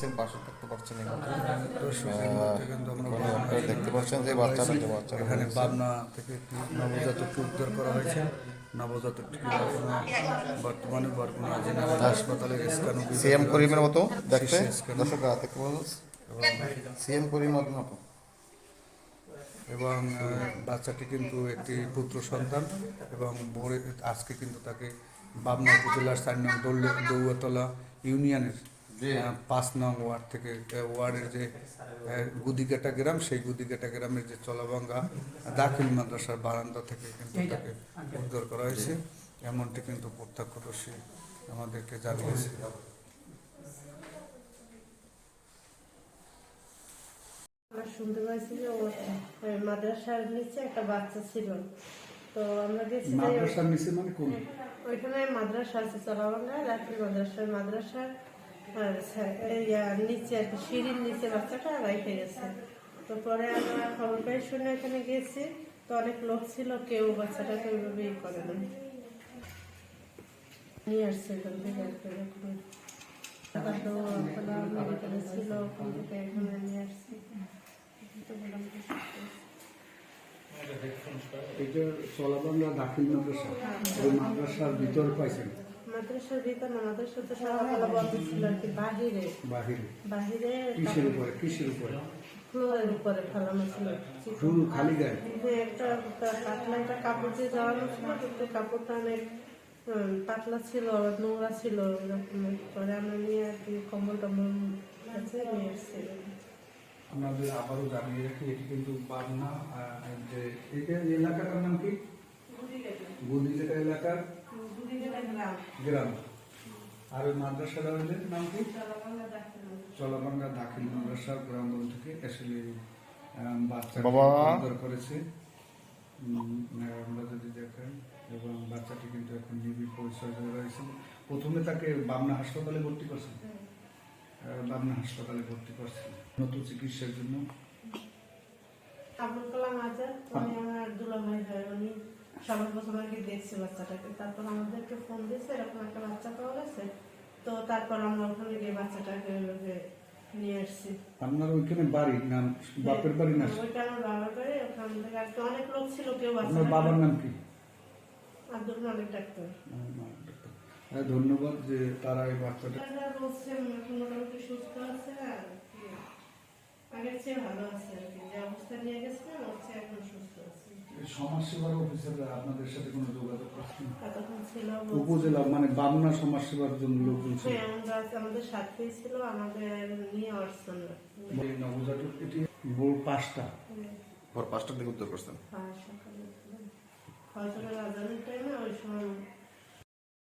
দেখছেন পাশে থাকতে পারছেন দেখতে পাচ্ছেন যে বাচ্চাটা যে বাচ্চাটা এখানে। বাবনা থেকে একটি নবজাতককে উদ্ধার করা হয়েছে। নবজাতকটি বর্তমানে বরগুনা জেনারেল সিএম করিমের মতো দেখতে? শিশু স্ক্যান। দর্শক দেখতে সিএম করিমের মতো এবং বাচ্চাটি কিন্তু একটি পুত্র সন্তান এবং ভোরে আজকে কিন্তু তাকে বাবনা উপজেলার চার নং দৌয়াতলা ইউনিয়নের আহ, পাঁচ নং ওয়ার্ড থেকে ওয়ার্ডের যে গুদিকাটা গ্রাম সেই গুদিকাটা গ্রামের যে চলাভাঙ্গা দাখিল মাদ্রাসার বারান্দা থেকে কিন্তু তাকে উদ্ধার করা হয়েছে। এমনটি কিন্তু প্রত্যক্ষদর্শী আমাদেরকে জানিয়েছে। আমরা শুনতে পাইছি যে মাদ্রাসার নিচে একটা বাচ্চা ছিল। তো আমরা গেছি যে মাদ্রাসার নিচে মানে কোন? ওইখানে মাদ্রাসা আছে চলাবাঙ্গায় রাত্রি মাদ্রাসার মাদ্রাসার নিচে আর কি, সিঁড়ির নিচে বাচ্চাটা গেছে। তো পরে আমরা শুনে এখানে গেছি তো অনেক লোক ছিল, কেউ বাচ্চাটাকে ওইভাবে করে না। নিয়ে আসছে এখান থেকে আসছি। এটা দাখিল মাদ্রাসা। মাদ্রাসার ভিতর পাইছেন। মাদ্রাসার ভিতর না মাদ্রাসা তো সকালবেলা বন্ধ ছিল আর কি বাহিরে। বাহিরে। বাহিরে কিসের উপরে কিসের উপরে? ফ্লোরের উপরে ফেলানো ছিল। ফুল খালি গায়ে? কিন্তু একটা পাতলা একটা কাপড় দিয়ে জড়ানো ছিল কিন্তু কাপড়টা অনেক পাতলা ছিল নোংরা ছিল এরকম পরে আমরা নিয়ে আর কি কম্বল টম্বল আছে নিয়ে এসছি আমাদের আবারও জানিয়ে রাখি এটি কিন্তু আহ, যে এটা এই এলাকাটার নাম কি? এলাকার গ্রাম। আর ওই মাদ্রাসাটা হইলে নাম কি? চলাবাঙ্গা দাখিল মাদ্রাসা গ্রামগঞ্জ থেকে আসলে বাচ্চা করেছে। আমরা যদি দেখেন এবং বাচ্চাটি কিন্তু এখন নিবিড় পরিচয় হয়ে রয়েছে। প্রথমে তাকে বামনা হাসপাতালে ভর্তি করছেন বামনা হাসপাতালে ভর্তি করছেন নতুন চিকিৎসার জন্য। আবুল কালাম আজাদ উনি আমার দুলাভাই হয় উনি সবার প্রথম আগে দেখছে বাচ্চাটাকে। তারপর আমাদেরকে ফোন দিয়েছে এরকম একটা বাচ্চা পাওয়া গেছে। তো তারপর আমরা ওখানে গিয়ে বাচ্চাটাকে নিয়ে আসছি। আপনার ওইখানে বাড়ি? নাম বাপের বাড়ি না? ওইটা আমার বাবার বাড়ি ওখান থেকে আর কি অনেক লোক ছিল কেউ আপনার বাবার নাম কি? আব্দুল মালিক ডাক্তার। ধন্যবাদ যে তারা এই বাচ্চাটা মোটামুটি সুস্থ আছে আর কি আগের চেয়ে ভালো আছে আর কি। যে অবস্থা নিয়ে গেছে ওর চেয়ে এখন সুস্থ আছে। সমাজ অফিসাররা আপনাদের সাথে কোনো যোগাযোগ করছেন? এতক্ষণ ছিল উপজেলা মানে বামনা সমাজ সেবার জন্য লোকজন ছিল। হ্যাঁ আমরা আমাদের সাথেই ছিল আমাদের নিয়ে আসছেন নবজাতক এটি ভোর পাঁচটা। ভোর পাঁচটার দিকে উদ্ধার করছেন। হ্যাঁ সকালে ফজরের আজানের টাইমে ওই সময়